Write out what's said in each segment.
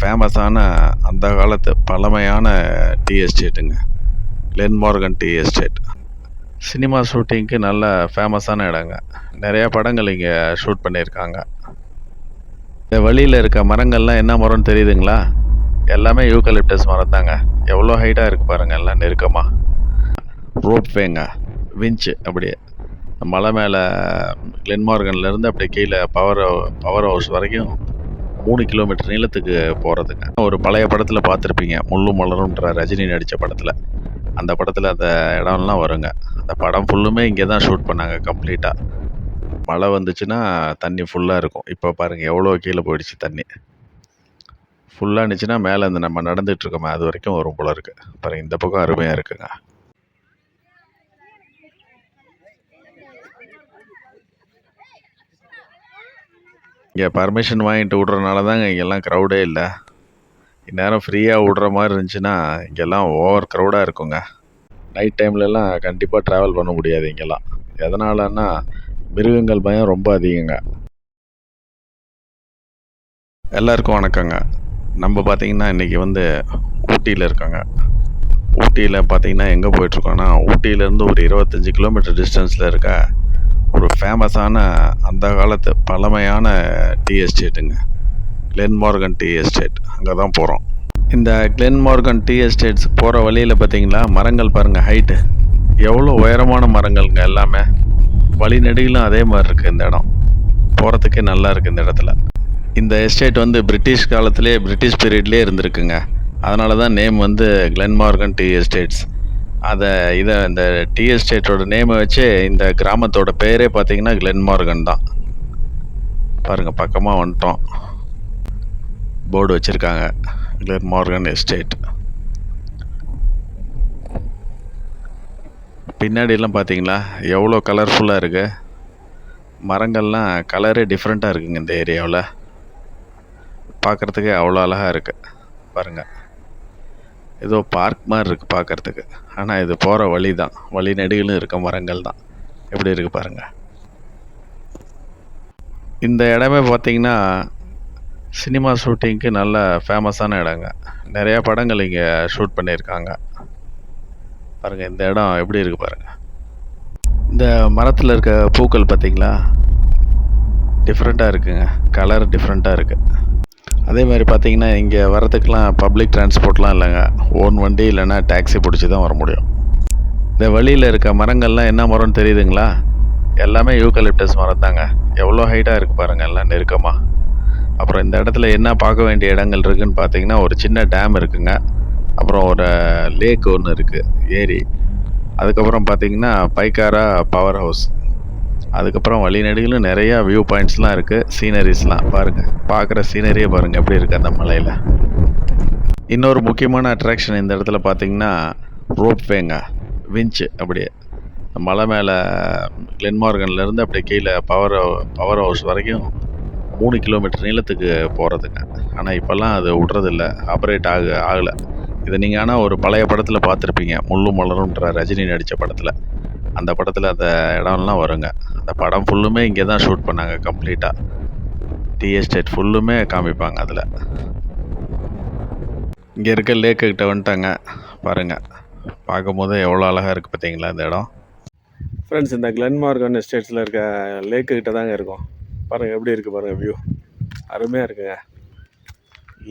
ஃபேமஸான அந்த காலத்து பழமையான tea எஸ்டேட்டுங்க. Glenmorgan tea estate. Cinema ஷூட்டிங்க்கு நல்ல ஃபேமஸான இடங்க. நிறையா படங்கள் இங்கே ஷூட் பண்ணியிருக்காங்க. இந்த வழியில் இருக்க மரங்கள்லாம் என்ன மரம்னு தெரியுதுங்களா? எல்லாமே யூக்கலிப்டஸ் மரம் தாங்க எவ்வளோ ஹைட்டாக இருக்குது பாருங்கள் எல்லாம் நெருக்கமாக ரோப் வேங்க அப்படியே. மலை மேலே கிளென்மார்கன்லேருந்து அப்படியே கீழே பவர் பவர் ஹவுஸ் வரைக்கும் மூணு கிலோமீட்டர் நீளத்துக்கு போகிறதுங்க ஒரு பழைய படத்தில் பார்த்துருப்பீங்க முள்ளு மலருன்ற ரஜினி நடித்த படத்தில். அந்த படத்தில் அந்த இடம்லாம் வருங்க. அந்த படம் ஃபுல்லுமே இங்கே தான் ஷூட் பண்ணாங்க கம்ப்ளீட்டாக மழை வந்துச்சுன்னா தண்ணி ஃபுல்லாக இருக்கும். இப்போ பாருங்கள் எவ்வளோ கீழே போயிடுச்சு தண்ணி. ஃபுல்லாக இருந்துச்சுன்னா மேலே இந்த நம்ம நடந்துகிட்ருக்கோமே இருக்கோமே அது வரைக்கும் வரும் போல இருக்குது பாருங்கள் இந்த பக்கம் அருமையாக இருக்குங்க. இங்கே பர்மிஷன் வாங்கிட்டு விட்றனால தாங்க இங்கெல்லாம் க்ரௌடே இல்லை. இந்நேரம் ஃப்ரீயாக விடுற மாதிரி இருந்துச்சுன்னா இங்கெல்லாம் ஓவர் க்ரௌடாக இருக்குங்க. நைட் டைம்லலாம் கண்டிப்பாக ட்ராவல் பண்ண முடியாது இங்கெல்லாம். எதனாலன்னா மிருகங்கள் பயம் ரொம்ப அதிகங்க. எல்லாருக்கும் வணக்கங்க. நம்ம பார்த்தீங்கன்னா இன்றைக்கி வந்து ஊட்டியில் இருக்கோங்க. ஊட்டியில் பார்த்தீங்கன்னா எங்கே போயிட்டுருக்கோன்னா ஊட்டியிலேருந்து ஒரு இருபத்தஞ்சி கிலோமீட்டர் டிஸ்டன்ஸில் இருக்க ஒரு ஃபேமஸான அந்த காலத்து பழமையான டீ எஸ்டேட்டுங்க கிளென்மார்கன் டீ எஸ்டேட் அங்கே தான் போகிறோம் இந்த கிளென்மார்கன் டீ எஸ்டேட்ஸ் போகிற வழியில் பார்த்தீங்களா மரங்கள் பாருங்கள் ஹைட்டு எவ்வளோ உயரமான மரங்கள்ங்க எல்லாமே. வழிநெடுகிலும் அதே மாதிரி இருக்குது இந்த இடம். போகிறதுக்கே நல்லா இருக்குது இந்த இடத்துல. இந்த எஸ்டேட் வந்து பிரிட்டிஷ் காலத்திலே பிரிட்டிஷ் பீரியட்லேயே இருந்திருக்குங்க. அதனால தான் நேம் வந்து கிளென்மார்கன் டீ எஸ்டேட்ஸ் அதை இதை இந்த டீ எஸ்டேட்டோட நேமை வச்சு இந்த கிராமத்தோட பேரே பார்த்தீங்கன்னா கிளென்மார்கன் தான். பாருங்கள் பக்கமாக வந்துட்டோம். போர்டு வச்சுருக்காங்க கிளென்மார்கன் எஸ்டேட் பின்னாடிலாம் பார்த்தீங்களா எவ்வளோ கலர்ஃபுல்லாக இருக்குது மரங்கள்லாம் கலரே டிஃப்ரெண்ட்டாக இருக்குங்க இந்த ஏரியாவில் பார்க்குறதுக்கு அவ்வளோ அழகாக இருக்குது பாருங்கள் ஏதோ பார்க் மாதிரி இருக்குது பார்க்குறதுக்கு. ஆனால் இது போகிற வழி தான் வழி நெடுகிலும் இருக்க மரங்கள் தான். எப்படி இருக்குது பாருங்கள் இந்த இடமே பார்த்தீங்கன்னா சினிமா ஷூட்டிங்க்கு நல்ல ஃபேமஸான இடங்க. நிறையா படங்கள் இங்கே ஷூட் பண்ணியிருக்காங்க. பாருங்கள் இந்த இடம் எப்படி இருக்குது பாருங்கள் இந்த மரத்தில் இருக்க பூக்கள் பார்த்திங்களா டிஃப்ரெண்ட்டாக இருக்குங்க. கலர் டிஃப்ரெண்ட்டாக இருக்குது அதே மாதிரி பார்த்தீங்கன்னா இங்கே வரதுக்கெலாம் பப்ளிக் டிரான்ஸ்போர்ட்லாம் இல்லைங்க. ஓன் வண்டி இல்லைன்னா டாக்ஸி பிடிச்சி தான் வர முடியும். இந்த வழியில் இருக்க மரங்கள்லாம் என்ன மரம்னு தெரியுதுங்களா? எல்லாமே யூக்கலிப்டஸ் மரம் தாங்க. எவ்வளோ ஹைட்டாக இருக்குது பாருங்கள் எல்லாம் நெருக்கமாக அப்புறம் இந்த இடத்துல என்ன பார்க்க வேண்டிய இடங்கள் இருக்குதுன்னு பார்த்தீங்கன்னா ஒரு சின்ன டேம் இருக்குங்க. அப்புறம் ஒரு uh, லேக் ஒன்று இருக்குது ஏரி. அதுக்கப்புறம் பார்த்தீங்கன்னா பைக்காரா பவர் ஹவுஸ் அதுக்கப்புறம் வழிநெடுகிலும் நிறையா வியூ பாயிண்ட்ஸ்லாம் இருக்குது சீனரிஸ்லாம் பாருங்கள் பார்க்குற சீனரியே பாருங்கள் எப்படி இருக்குது அந்த மலையில். இன்னொரு முக்கியமான அட்ராக்ஷன் இந்த இடத்துல பார்த்தீங்கன்னா ரோப் வேங்க. விஞ்ச் அப்படியே. மலை மேலே கிளென்மார்கன்லேருந்து அப்படியே கீழே பவர் பவர் ஹவுஸ் வரைக்கும் மூணு கிலோமீட்டர் நீளத்துக்கு போகிறதுங்க ஆனால் இப்போல்லாம் அது விட்றதில்ல. ஆப்ரேட் ஆக ஆகலை. இதை நீங்கள் ஆனால் ஒரு பழைய படத்தில் பார்த்துருப்பீங்க. முள்ளு மலருன்ற ரஜினி நடித்த படத்தில். அந்த படத்தில் அந்த இடம்லாம் வருங்க. அந்த படம் ஃபுல்லுமே இங்கே தான் ஷூட் பண்ணாங்க கம்ப்ளீட்டாக டீ எஸ்டேட் ஃபுல்லுமே காமிப்பாங்க அதில். இங்கே இருக்க லேக்குக்கிட்ட வந்துட்டாங்க. பாருங்கள் பார்க்கும்போது எவ்வளோ அழகாக இருக்குது பார்த்தீங்களா இந்த இடம்? ஃப்ரெண்ட்ஸ் இந்த கிளென்மார்கன் எஸ்டேட்ஸில் இருக்க லேக்குக்கிட்ட தாங்க இருக்கும். பாருங்கள் எப்படி இருக்குது பாருங்கள் வியூ அருமையாக இருக்குங்க.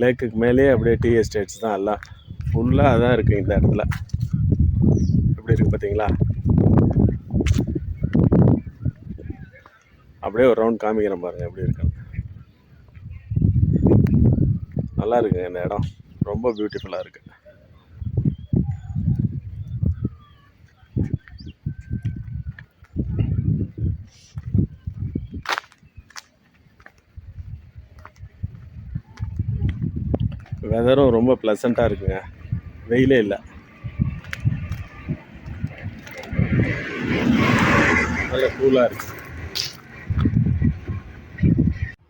லேக்குக்கு மேலேயே அப்படியே டீ எஸ்டேட்ஸ் தான் எல்லாம். ஃபுல்லாக அதான் இருக்குது இந்த இடத்துல. எப்படி இருக்குது பார்த்தீங்களா? அப்படியே ஒரு ரவுண்ட் காமிக்கிறேன் பாருங்கள் எப்படி இருக்குன்னு. நல்லா இருக்குங்க இந்த இடம். ரொம்ப பியூட்டிஃபுல்லாக இருக்குது வெதரும் ரொம்ப ப்ளசண்ட்டாக இருக்குங்க. வெயிலே இல்லை. நல்ல கூலாக இருக்குது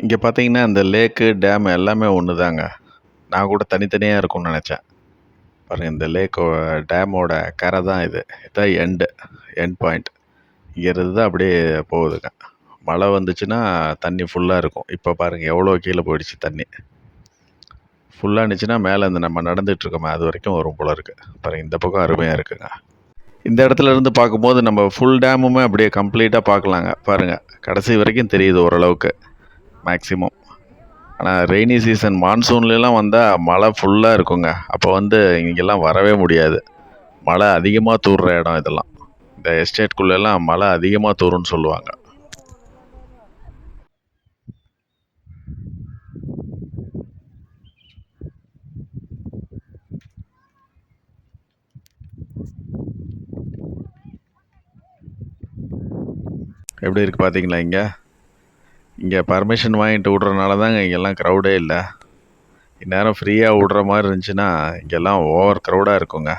இங்கே பார்த்தீங்கன்னா இந்த லேக்கு டேம் எல்லாமே ஒன்று தாங்க நான் கூட தனித்தனியாக இருக்கும்னு நினச்சேன். பாருங்கள் இந்த லேக்கோ டேமோட கரை தான் இது. இதுதான் எண்டு எண்ட் பாயிண்ட் இங்கேருந்து தான் அப்படியே போகுதுங்க. மழை வந்துச்சுன்னா தண்ணி ஃபுல்லாக இருக்கும். இப்போ பாருங்கள் எவ்வளோ கீழே போயிடுச்சு தண்ணி. ஃபுல்லாக இருந்துச்சுன்னா மேலே இந்த நம்ம நடந்துகிட்ருக்கோமே இருக்கோமே அது வரைக்கும் வரும் போல இருக்குது பாருங்க இந்த பக்கம் அருமையாக இருக்குங்க. இந்த இடத்துல இருந்து பார்க்கும்போது நம்ம ஃபுல் டேமுமே அப்படியே கம்ப்ளீட்டாக பார்க்கலாங்க. பாருங்கள் கடைசி வரைக்கும் தெரியுது ஓரளவுக்கு. மேக்ஸிமம் ஆனால் ரெய்னி சீசன் மான்சூன்லலாம் வந்தால் மழை ஃபுல்லாக இருக்குங்க. அப்போ வந்து இங்கெல்லாம் வரவே முடியாது. மழை அதிகமாக தூர்ற இடம் இதெல்லாம். இந்த எஸ்டேட்குள்ளெல்லாம் மழை அதிகமாக தூரும்னு சொல்லுவாங்க. எப்படி இருக்குது பார்த்தீங்களா இங்கே? இங்கே பர்மிஷன் வாங்கிட்டு விட்றனால தாங்க இங்கெல்லாம் க்ரௌடே இல்லை. இந்நேரம் ஃப்ரீயாக விட்ற மாதிரி இருந்துச்சுன்னா இங்கெல்லாம் ஓவர் க்ரௌடாக இருக்குங்க.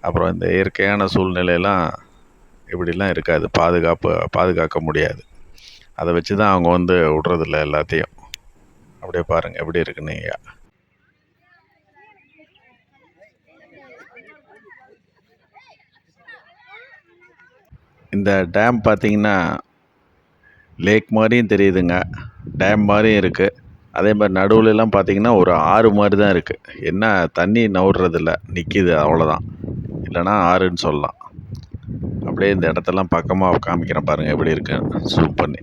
அப்புறம் இந்த இயற்கையான சூழ்நிலையெல்லாம் இப்படிலாம் இருக்காது. பாதுகாப்பு பாதுகாக்க முடியாது. அதை வச்சு தான் அவங்க வந்து விட்றதில்ல எல்லாத்தையும். அப்படியே பாருங்கள் எப்படி இருக்குன்னு இங்க. இந்த டேம் பார்த்தீங்கன்னா லேக் மாதிரியும் தெரியுதுங்க. டேம் மாதிரியும் இருக்குது அதே மாதிரி நடுவுலலாம் பார்த்தீங்கன்னா ஒரு ஆறு மாதிரி தான் இருக்குது என்ன தண்ணி நவுடுறதில்ல நிற்கிது அவ்வளோதான் இல்லைன்னா ஆறுன்னு சொல்லலாம். அப்படியே இந்த இடத்தெல்லாம் பக்கமாக காமிக்கிறேன் பாருங்கள் எப்படி இருக்குன்னு. ஜூம் பண்ணி.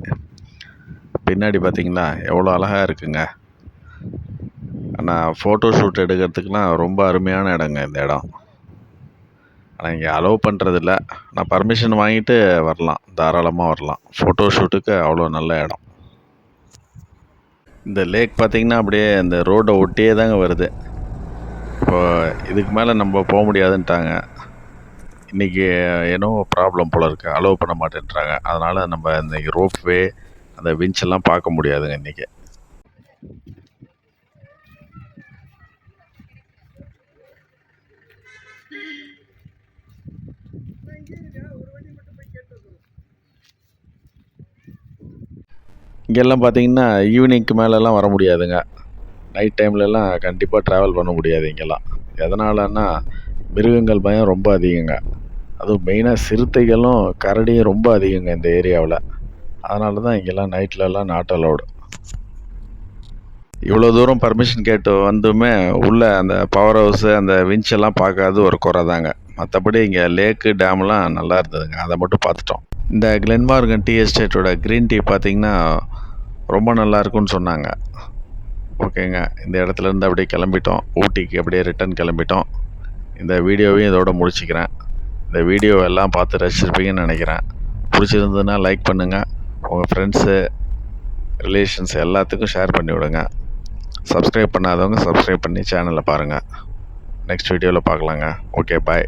பின்னாடி பார்த்தீங்களா எவ்வளோ அழகாக இருக்குங்க. ஆனால் ஃபோட்டோ ஷூட் எடுக்கிறதுக்குலாம் ரொம்ப அருமையான இடங்க இந்த இடம். ஆனால் இங்கே அலோவ் பண்ணுறதில்ல நான் பர்மிஷன் வாங்கிட்டு வரலாம். தாராளமாக வரலாம். ஃபோட்டோ ஷூட்டுக்கு அவ்வளோ நல்ல இடம். இந்த லேக் பார்த்திங்கன்னா அப்படியே இந்த ரோடை ஒட்டியே தாங்க வருது. இப்போ இதுக்கு மேலே நம்ம போக முடியாதுன்ட்டாங்க. இன்றைக்கி ஏனோ ப்ராப்ளம் போல் இருக்குது அலோவ் பண்ண மாட்டேன்றாங்க. அதனால் நம்ம இந்த ரோப்வே அந்த விஞ்ச் எல்லாம் பார்க்க முடியாதுங்க இன்றைக்கி இங்கெல்லாம் பார்த்தீங்கன்னா ஈவினிங்க்கு மேலெலாம் வர முடியாதுங்க. நைட் டைம்லலாம் கண்டிப்பாக ட்ராவல் பண்ண முடியாது இங்கெல்லாம். எதனாலன்னா மிருகங்கள் பயம் ரொம்ப அதிகங்க. அதுவும் மெயினாக சிறுத்தைகளும் கரடியும் ரொம்ப அதிகங்க இந்த ஏரியாவில். அதனால தான் இங்கெல்லாம் நைட்லலாம் நாட் அலௌடு இவ்வளோ தூரம் பர்மிஷன் கேட்டு வந்துமே உள்ளே அந்த பவர் ஹவுஸு அந்த விஞ்செல்லாம் பார்க்காது ஒரு குறை தாங்க. மற்றபடி இங்கே லேக்கு டேம்லாம் நல்லா இருந்ததுங்க. அதை மட்டும் பார்த்துட்டோம். இந்த கிளென்மார்கன் டீ எஸ்டேட்டோட க்ரீன் டீ பார்த்திங்கன்னா ரொம்ப நல்லா இருக்குன்னு சொன்னாங்க. ஓகேங்க. இந்த இடத்துல இருந்து அப்படியே கிளம்பிட்டோம். ஊட்டிக்கு அப்படியே ரிட்டன் கிளம்பிட்டோம். இந்த வீடியோவையும் இதோட முடிச்சுக்கிறேன். இந்த வீடியோ எல்லாம் பார்த்து ரசிச்சிருப்பீங்கன்னு நினைக்கிறேன். பிடிச்சிருந்ததுன்னா லைக் பண்ணுங்கள் உங்கள் ஃப்ரெண்ட்ஸு ரிலேஷன்ஸ் எல்லாத்துக்கும் ஷேர் பண்ணி விடுங்க சப்ஸ்கிரைப் பண்ணாதவங்க சப்ஸ்கிரைப் பண்ணி சேனலை பாருங்கள் நெக்ஸ்ட் வீடியோவில் பார்க்கலாங்க. Okay bye